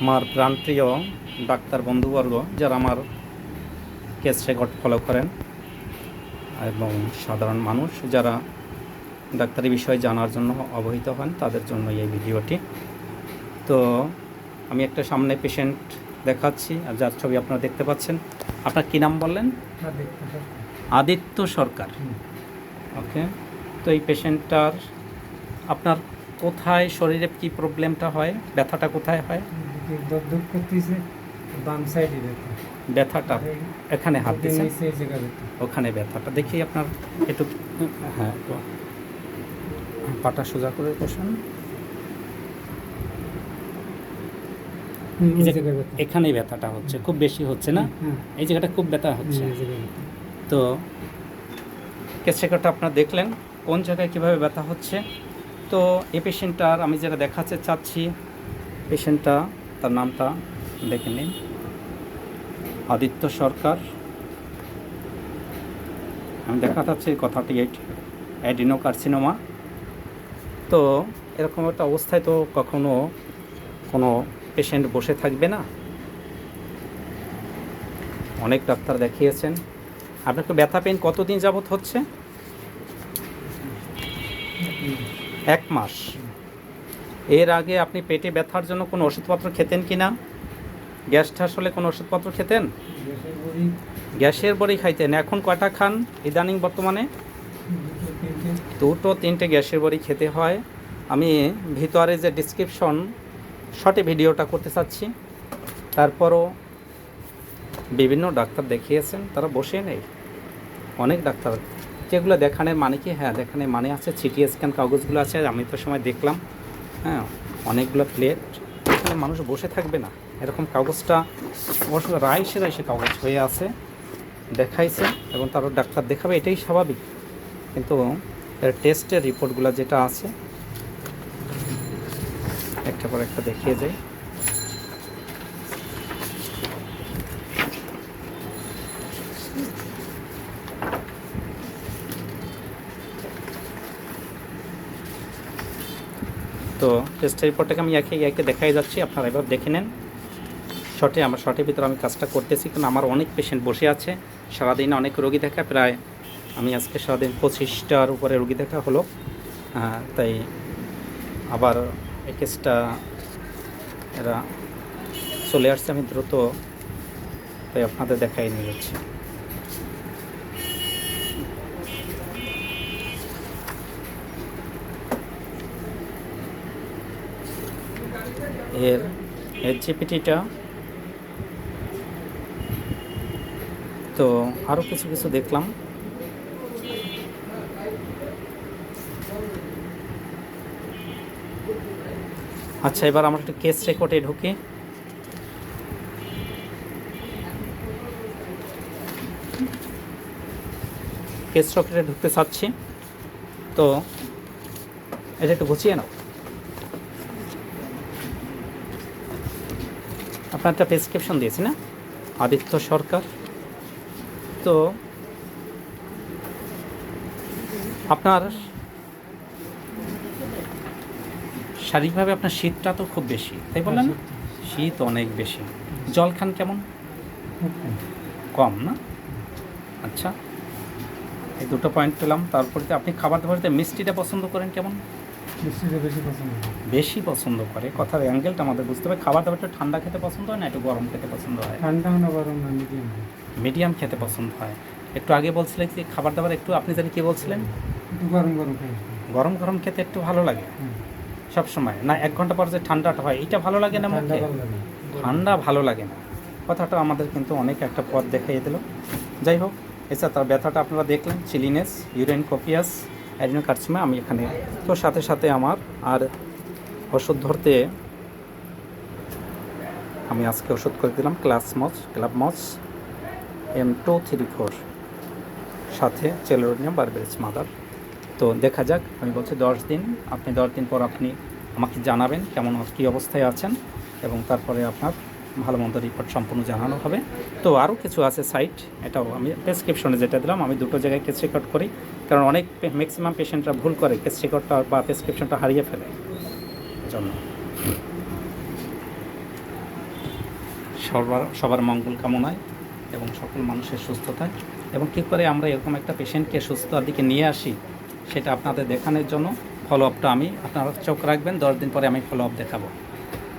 আমার প্রাণপ্রিয় ডাক্তার বন্ধুবর্গ, যারা আমার কেস রেকর্ড ফলো করেন, এবং সাধারণ মানুষ যারা ডাক্তারি বিষয়ে জানার জন্য অবহিত হন, তাদের জন্য এই ভিডিওটি। তো আমি একটা সামনে পেশেন্ট দেখাচ্ছি, আর যার ছবি আপনারা দেখতে পাচ্ছেন। আপনার কী নাম বললেন? আদিত্য সরকার। ওকে, তো এই পেশেন্টটার আপনার কোথায়, শরীরে কি প্রবলেমটা হয়, ব্যথাটা কোথায় হয়? দপ করতেছে বাম সাইডে ব্যথা। ব্যথাটা এখানে হাত দিয়েছেন ওখানে ব্যথাটা। দেখি আপনার একটু হ্যাঁ পাটা সোজা করে বসুন। এখানেই ব্যথাটা হচ্ছে খুব বেশি হচ্ছে না? হ্যাঁ এই জায়গাটা খুব ব্যথা হচ্ছে। জায়গায় ব্যথা। তো কেস রেকর্ডটা আপনারা দেখলেন কোন জায়গায় কীভাবে ব্যথা হচ্ছে? তো এই পেশেন্টটার আমি যেটা দেখাতে চাচ্ছি পেশেন্টটা তার নামটা দেখে নিন। আদিত্য সরকার। আমি চাচ্ছি কথাটি অ্যাডিনো কার্সিনোমা। তো এরকম একটা অবস্থায় তো কখনো কোনো পেশেন্ট বসে থাকবে না। অনেক ডাক্তার দেখিয়েছেন। আপনাকে ব্যথা পেন কতদিন যাবত হচ্ছে? এক মাস। এর আগে আপনি পেটে ব্যথার জন্য কোনো ওষুধপত্র খেতেন কি না? গ্যাস ঠাস হলে কোনো ওষুধপত্র খেতেন? গ্যাসের বড়ি, খাইতেন। এখন কয়টা খান ইদানিং বর্তমানে? দুটো, তিনটে, গ্যাসের বড়ি খেতে হয়। আমি ভিতরে যে ডিসক্রিপশন শর্টে ভিডিওটা করতে চাচ্ছি। তারপরও বিভিন্ন ডাক্তার দেখিয়েছেন তারা বসে নেই। অনেক ডাক্তার। যেগুলো দেখানোর মানে কি? হ্যাঁ দেখানোর মানে আছে সিটি স্ক্যান কাগজগুলো আছে আমি তো সময় দেখলাম। হ্যাঁ অনেকগুলো প্লেট মানুষ বসে থাকবে না। এরকম কাগজটা, অবশ্য রাইসে রাইসে কাগজ হয়ে আছে, দেখাইছে, এবং তারপর ডাক্তার দেখাবে, এটাই স্বাভাবিক। কিন্তু এর টেস্টের রিপোর্টগুলো যেটা আছে একটা পর একটা দেখিয়ে যাই তো টেস্টের রিপোর্টটাকে আমি একে একে দেখাই যাচ্ছি, আপনারা এবার দেখে নেন। শর্টে আমার শর্টের ভিতরে আমি কাজটা করতেছি, কারণ আমার অনেক পেশেন্ট বসে আছে। সারাদিন অনেক রোগী দেখা, প্রায় আমি আজকে সারাদিন পঁচিশটার উপরে রুগী দেখা হলো। তাই আবার কেসটা এরা চলে আসছে, আমি দ্রুত তাই আপনাদের দেখাই নিয়ে যাচ্ছি। এর জিপিটিটা তো আরও কিছু কিছু দেখলাম। আচ্ছা এবার আমরা একটু কেস রেকর্ডে ঢুকি। কেস রেকর্ডে ঢুকতে চাচ্ছি। তো এটা একটু গুছিয়ে নাও। একটা প্রেসক্রিপশন দিয়েছি না? আদিত্য সরকার। তো আপনার শারীরিকভাবে আপনার শীতটা তো খুব বেশি তাই বললেন? না শীত অনেক বেশি। জল খান কেমন? কম না? আচ্ছা এই দুটো পয়েন্ট পেলাম। তারপরে তো আপনি খাবার দাবারতে মিষ্টিটা পছন্দ করেন কেমন? বেশি পছন্দ বেশি পছন্দ করে। কথার অ্যাঙ্গেলটা আমাদের বুঝতে হবে। খাবার দাবারটা ঠান্ডা খেতে পছন্দ হয় না? একটু গরম খেতে পছন্দ হয়? ঠান্ডা না গরম না মিডিয়াম মিডিয়াম খেতে পছন্দ হয়। একটু আগে বলছিলেন যে খাবার দাবার একটু আপনি জানি কি বলছিলেন? একটু গরম গরম গরম গরম খেতে একটু ভালো লাগে। সব সময়। না এক ঘণ্টা পর যে ঠান্ডাটা হয় এটা ভালো লাগে না ঠান্ডা মুখে ঠান্ডা ভালো লাগে না। কথাটা আমাদের কিন্তু অনেক একটা পথ দেখাইয়ে দিল। যাই হোক এছাড়া তার ব্যথাটা আপনারা দেখলেন চিলিনেস ইউরেন কপিয়াস অ্যাডিনোকার্সিমা আমি এখানে। তো সাথে সাথে আমার আর ওষুধ ধরতে আমি আজকে ওষুধ করে দিলাম ক্লাসমস ক্লাবমস এম টু থ্রি ফোর সাথে চেলোরোনিয়াম, বারবেরিস, মাদার। তো দেখা যাক, আমি বলছি দশ দিন, আপনি দশ দিন পর আপনি আমাকে জানাবেন কেমন, কী অবস্থায় আছেন এবং তারপরে আপনার ভালো মন্দ রিপোর্ট সম্পূর্ণ জানানো হবে। তো আরও কিছু আছে সাইট এটাও আমি প্রেসক্রিপশনে যেটা দিলাম, আমি দুটো জায়গায় কেস রেকর্ড করি। কারণ অনেক ম্যাক্সিমাম পেশেন্টরা ভুল করে কেস রেকর্ডটা বা প্রেসক্রিপশনটা হারিয়ে ফেলে। জন্য। সবার সবার মঙ্গল কামনায় এবং সকল মানুষের সুস্থতায়। এবং কী করে আমরা এরকম একটা পেশেন্টকে সুস্থতার দিকে নিয়ে আসি, সেটা আপনাদের দেখানোর জন্য। ফলো আপটা আমি আপনারা চোখ রাখবেন, দশ দিন পরে আমি ফলো আপ দেখাবো।